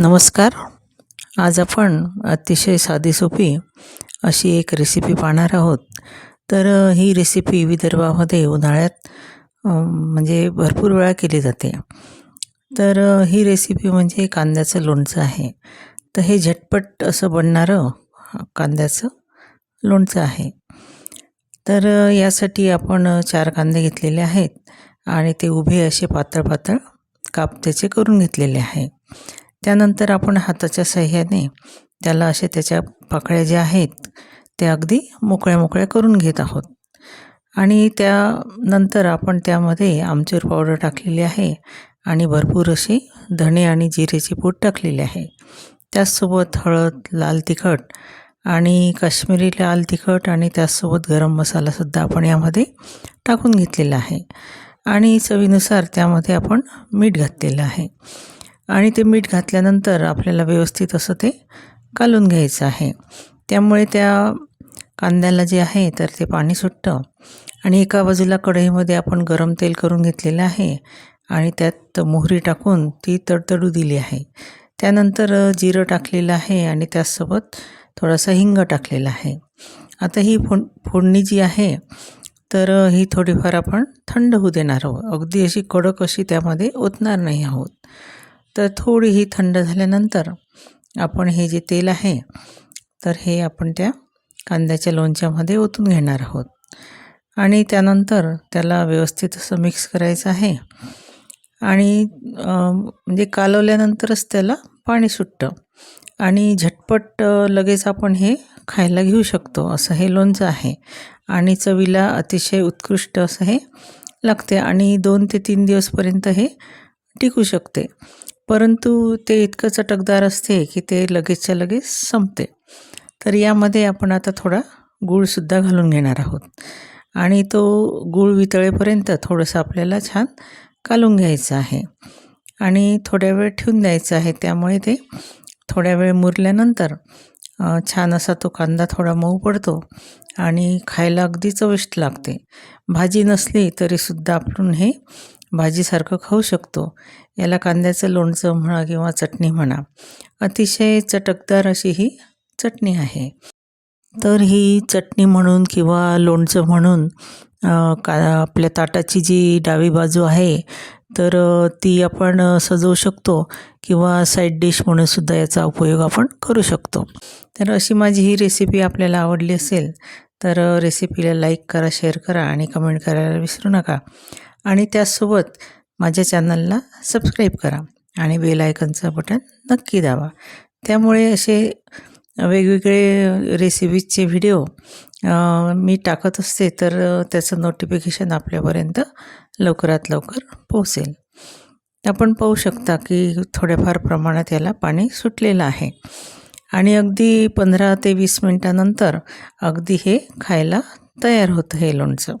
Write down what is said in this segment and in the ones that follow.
नमस्कार. आज आपण अतिशय साधी सोपी अशी एक रेसिपी पाहणार आहोत. तर ही रेसिपी विदर्भामध्ये उन्हाळ्यात म्हणजे भरपूर वेळा केली जाते. तर ही रेसिपी म्हणजे कांद्याचं लोणचं आहे. तर हे झटपट असं बनणारं कांद्याचं लोणचं आहे. तर यासाठी आपण चार कांदे घेतलेले आहेत आणि ते उभे असे पातळ पातळ काप त्याचे करून घेतलेले आहे. त्यानंतर आपण हाताच्या सहाय्याने त्याला असे त्याच्या पाकळ्या ज्या आहेत त्या अगदी मोकळ्या मोकळ्या करून घेत आहोत. आणि त्यानंतर आपण त्यामध्ये आमचूर पावडर टाकलेली आहे आणि भरपूर असे धणे आणि जिरेचे पूड टाकलेले आहे. त्याचसोबत हळद लाल तिखट आणि काश्मीरी लाल तिखट आणि त्याचसोबत गरम मसालासुद्धा आपण यामध्ये टाकून घेतलेला आहे. आणि चवीनुसार त्यामध्ये आपण मीठ घातलेलं आहे. आणि ते मीठ घातल्यानंतर आपल्याला व्यवस्थित असं ते कालून घ्यायचं आहे. त्यामुळे त्या कांद्याला जे आहे तर ते पाणी सुटतं. आणि एका बाजूला कढईमध्ये आपण गरम तेल करून घेतलेलं आहे आणि त्यात मोहरी टाकून ती तडतडू दिली आहे. त्यानंतर जिरं टाकलेलं आहे आणि त्याचसोबत थोडासा हिंग टाकलेला आहे. आता ही फोड फोडणी जी आहे तर ही थोडीफार आपण थंड होऊ देणार आहोत. अगदी अशी कडक अशी त्यामध्ये ओतणार नाही आहोत. तर थोडीही थंड झाल्यानंतर आपण हे जे तेल आहे तर हे आपण त्या कांद्याच्या लोणच्यामध्ये ओतून घेणार आहोत. आणि त्यानंतर त्याला व्यवस्थित असं मिक्स करायचं आहे. आणि म्हणजे कालवल्यानंतरच त्याला पाणी सुटतं. आणि झटपट लगेच आपण हे खायला घेऊ शकतो असं हे लोणचं आहे. आणि चवीला अतिशय उत्कृष्ट असं हे लागते आणि दोन ते तीन दिवसपर्यंत हे टिकू शकते. परंतु ते इतकं चटकदार असते की ते लगेचच्या लगेच संपते. तर यामध्ये आपण आता थोडा गूळसुद्धा घालून घेणार आहोत. आणि तो गूळ वितळेपर्यंत थोडंसं आपल्याला छान कालून घ्यायचं आहे. आणि थोड्या वेळ ठेवून द्यायचं आहे. त्यामुळे ते थोड्या वेळ मुरल्यानंतर छान असा तो कांदा थोडा मऊ पडतो आणि खायला अगदी चविष्ट लागते. भाजी नसली तरीसुद्धा आपण हे भाजीसारखं खाऊ शकतो. याला कांद्याचं लोणचं म्हणा किंवा चटणी म्हणा. अतिशय चटकदार अशी ही चटणी आहे. तर ही चटणी म्हणून किंवा लोणचं म्हणून का आपल्या ताटाची जी डावी बाजू आहे तर ती आपण सजवू शकतो किंवा साईड डिश म्हणून सुद्धा याचा उपयोग आपण करू शकतो. तर अशी माझी ही रेसिपी आपल्याला आवडली असेल तर रेसिपीला लाईक करा शेअर करा आणि कमेंट करायला विसरू नका. आणि त्यासोबत माझ्या चॅनलला सबस्क्राईब करा आणि बेल आयकनचं बटन नक्की दाबा. त्यामुळे असे वेगवेगळे रेसिपीजचे व्हिडिओ मी टाकत असते तर त्याचं नोटिफिकेशन आपल्यापर्यंत लवकरात लवकर पोहोचेल. आपण पाहू शकता की थोड्याफार प्रमाणात याला पाणी सुटलेलं आहे. आणि अगदी पंधरा ते वीस मिनटानंतर अगदी हे खायला तयार होतं हे लोणचं.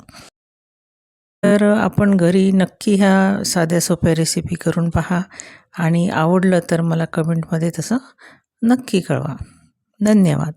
तर आपण घरी नक्की ह्या साध्या सोप्या रेसिपी करून पहा. आणि आवडलं तर मला कमेंटमध्ये तसं नक्की कळवा. धन्यवाद.